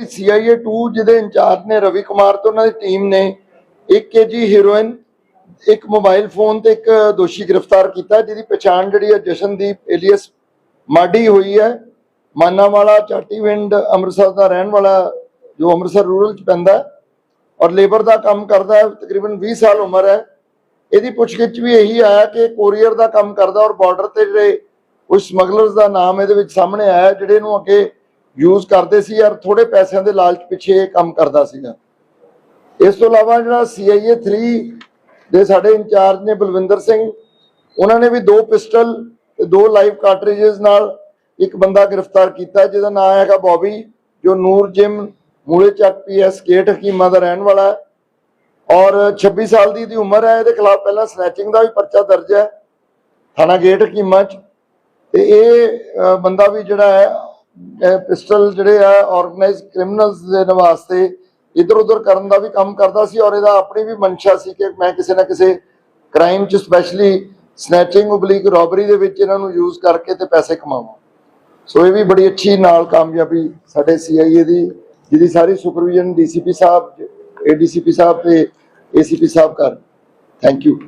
CIA 2 ਜਿਹਦੇ incharge ਨੇ ਰਵੀ ਕੁਮਾਰ ਤੇ ਉਹਨਾਂ ਦੀ ਟੀਮ ਨੇ 1 ਕੇਜੀ ਹੈਰੋਇਨ ਇੱਕ ਮੋਬਾਈਲ ਫੋਨ ਤੇ ਇੱਕ ਦੋਸ਼ੀ ਗ੍ਰਿਫਤਾਰ ਕੀਤਾ, ਜਿਹਦੀ ਪਛਾਣ ਜਿਹੜੀ ਹੈ ਜਸ਼ਨਦੀਪ ਏਲੀਅਸ ਮਾਡੀ ਹੋਈ ਹੈ। ਮਾਨਾਵਾਲਾ, ਚਾਟੀਵਿੰਡ, ਅੰਮ੍ਰਿਤਸਰ ਦਾ ਰਹਿਣ ਵਾਲਾ, ਜੋ ਅੰਮ੍ਰਿਤਸਰ ਰੂਰਲ ਚ ਪੈਂਦਾ ਔਰ ਲੇਬਰ ਦਾ ਕੰਮ ਕਰਦਾ ਹੈ, ਤਕਰੀਬਨ 20 ਸਾਲ ਉਮਰ ਹੈ। ਇਹਦੀ ਪੁੱਛਗਿੱਛ ਵੀ ਇਹੀ ਆਇਆ ਕਿ ਕੋਰੀਅਰ ਦਾ ਕੰਮ ਕਰਦਾ ਔਰ ਬਾਰਡਰ ਤੇ ਜਿਹੜੇ ਕੁਝ ਸਮਗਲਰਸ ਦਾ ਨਾਮ ਇਹਦੇ ਵਿੱਚ ਸਾਹਮਣੇ ਆਇਆ, ਜਿਹੜੇ ਨੂੰ ਅੱਗੇ ਯੂਜ਼ ਕਰਦੇ ਸੀ ਯਾਰ ਥੋੜੇ ਪੈਸਿਆਂ ਦੇ ਲਾਲਚ ਪਿੱਛੇ ਇਹ ਕੰਮ ਕਰਦਾ ਸੀਗਾ। ਇਸ ਤੋਂ ਇਲਾਵਾ ਜਿਹੜਾ ਸੀਆਈਏ 3 ਦੇ ਸਾਡੇ ਇੰਚਾਰਜ ਨੇ ਬਲਵਿੰਦਰ ਸਿੰਘ, ਉਹਨਾਂ ਨੇ ਵੀ ਦੋ ਪਿਸਟਲ ਤੇ ਦੋ ਲਾਈਵ ਕਾਰਟ੍ਰਿਜਸ ਨਾਲ ਇੱਕ ਬੰਦਾ ਗ੍ਰਿਫਤਾਰ ਕੀਤਾ, ਜਿਹਦਾ ਨਾਮ ਹੈਗਾ ਬੌਬੀ, ਜੋ ਨੂਰ ਜਿਮ, ਮੂਲੇ ਚੱਕ ਪੀਐਸ ਗੇਟ ਹਕੀਮਾ ਦਾ ਰਹਿਣ ਵਾਲਾ ਹੈ। ਔਰ 26 ਸਾਲ ਦੀ ਦੀ ਉਮਰ ਹੈ, ਇਹਦੇ ਖਿਲਾਫ ਪਹਿਲਾਂ ਸਨੈਚਿੰਗ ਦਾ ਵੀ ਪਰਚਾ ਦਰਜ ਹੈ, ਥਾਣਾ ਗੇਟ ਹਕੀਮਾ ਚ। ਤੇ ਇਹ ਬੰਦਾ ਵੀ ਜਿਹੜਾ ਹੈ ਪਿਸਟਲ ਜਿਹੜੇ ਆ ਆਰਗੇਨਾਈਜ਼ ਕ੍ਰਿਮੀਨਲਸ ਦੇ ਵਾਸਤੇ ਇਧਰ ਉਧਰ ਕਰਨ ਦਾ ਵੀ ਕੰਮ ਕਰਦਾ ਸੀ ਔਰ ਇਹਦਾ ਆਪਣੀ ਵੀ ਮਨਸ਼ਾ ਸੀ ਕਿ ਮੈਂ ਕਿਸੇ ਨਾ ਕਿਸੇ ਕ੍ਰਾਈਮ ਚ ਸਪੈਸ਼ਲੀ ਸਨੈਚਿੰਗ ਉਬਲੀਕ ਰੋਬਰੀ ਦੇ ਵਿੱਚ ਇਹਨਾਂ ਨੂੰ ਯੂਜ਼ ਕਰਕੇ ਤੇ ਪੈਸੇ ਕਮਾਵਾਂ। ਸੋ ਇਹ ਵੀ ਬੜੀ ਅੱਛੀ ਨਾਲ ਕਾਮਯਾਬੀ ਸਾਡੇ ਸੀਆਈਏ ਦੀ, ਜਿਹਦੀ ਸਾਰੀ ਸੁਪਰਵਿਜ਼ਨ ਡੀਸੀਪੀ ਸਾਹਿਬ ਏਡੀਸੀਪੀ ਸਾਹਿਬ ਤੇ ਏਸੀਪੀ ਸਾਹਿਬ ਕਰ। Thank you